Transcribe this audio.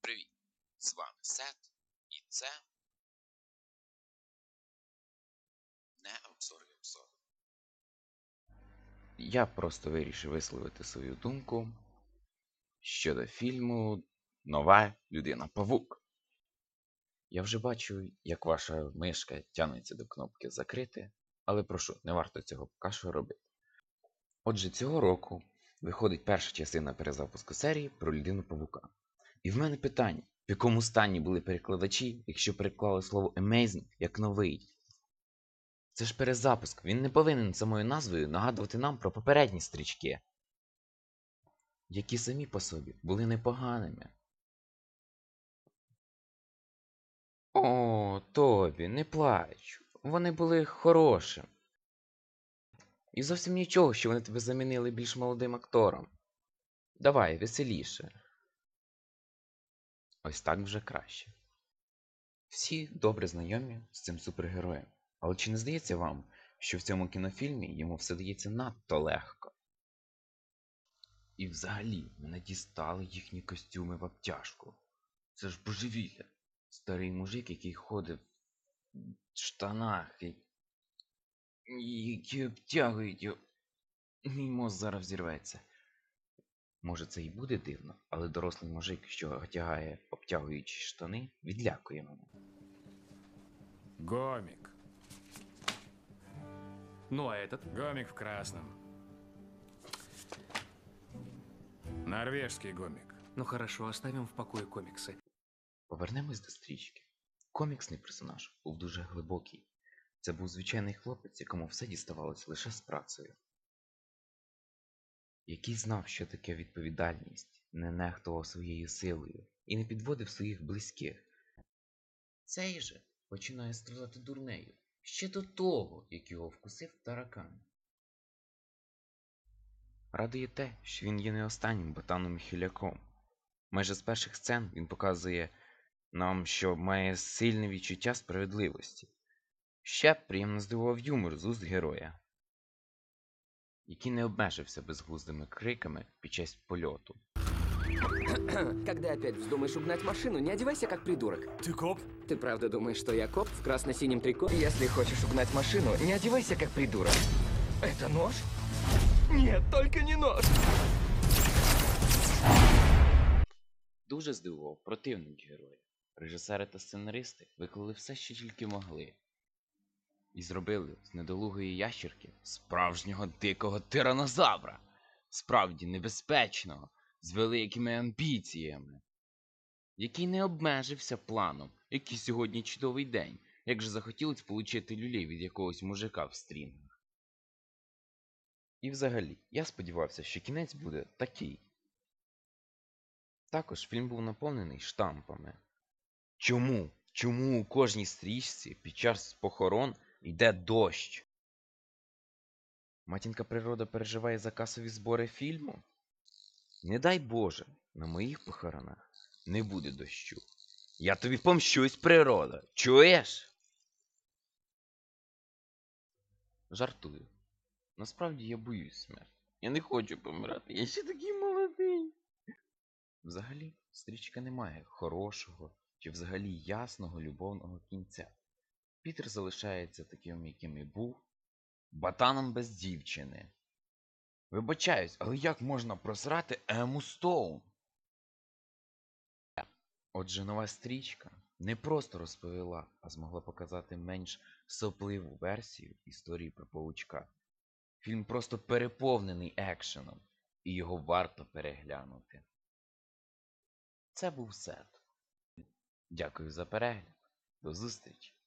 Привіт! З вами Сет, і це не обзор обзор. Я просто вирішив висловити свою думку щодо фільму Нова людина Павук. Я вже бачу, як ваша мишка тягнеться до кнопки закрити, але прошу, не варто цього поки що робити. Отже, цього року виходить перша частина перезапуску серії про людину павука. І в мене питання: в якому стані були перекладачі, якщо переклали слово Amazing як новий? Це ж перезапуск, він не повинен самою назвою нагадувати нам про попередні стрічки, які самі по собі були непоганими. О, Тобі, не плач. Вони були хорошими. І зовсім нічого, що вони тебе замінили більш молодим актором. Давай, веселіше. Ось так вже краще. Всі добре знайомі з цим супергероєм. Але чи не здається вам, що в цьому кінофільмі йому все дається надто легко? І взагалі мене дістали їхні костюми в обтяжку. Це ж божевілля. Старий мужик, який ходив в штанах, і- які обтягують його. Мій мозк зараз взірветься. Може, це і буде дивно, але дорослий мужик, що одягає обтягуючі штани, відлякує мене. Гомик. Ну а этот? Гомик в красном. Норвежский гомик. Ну хорошо, оставим в покое комиксы. Повернемось до стрічки. Коміксний персонаж був дуже глибокий. Це був звичайний хлопець, якому все діставалось лише з працею. Який знав, що таке відповідальність, не нехтував своєю силою і не підводив своїх близьких. Цей же починає страдати дурнею ще до того, як його вкусив таракан. Радує те, що він є не останнім ботаном і хиляком. Майже з перших сцен він показує нам, що має сильне відчуття справедливості. Ще приємно здивував юмор з уст героя, який не обмежився безглуздими криками під час польоту. Когда опять вздумаешь угнать машину, не одевайся как придурок. Ты коп? Ты правда думаешь, что я коп в красно-синем трико? Если хочешь угнать машину, не одевайся как придурок. Это нож? Нет, только не нож! Дуже здивував противник героя. Режисери та сценаристи виклали все, що тільки могли. І зробили з недолугої ящерки справжнього дикого тиранозавра, справді небезпечного, з великими амбіціями, який не обмежився планом, який сьогодні чудовий день, як же захотілось получити люлей від якогось мужика в стрінгах. І взагалі, я сподівався, що кінець буде такий. Також фільм був наповнений штампами. Чому? Чому у кожній стрічці під час похорон йде дощ? Матінка природа переживає за касові збори фільму? Не дай Боже, на моїх похоронах не буде дощу. Я тобі помщусь, природа. Чуєш? Жартую. Насправді я боюсь смерті. Я не хочу помирати. Я ще такий молодий. Взагалі, стрічка не має хорошого чи взагалі ясного любовного кінця. Пітер залишається таким, яким і був, батаном без дівчини. Вибачаюсь, але як можна просрати Ему Стоун? Отже, нова стрічка не просто розповіла, а змогла показати менш сопливу версію історії про паучка. Фільм просто переповнений екшеном, і його варто переглянути. Це був Сет. Дякую за перегляд. До зустрічі!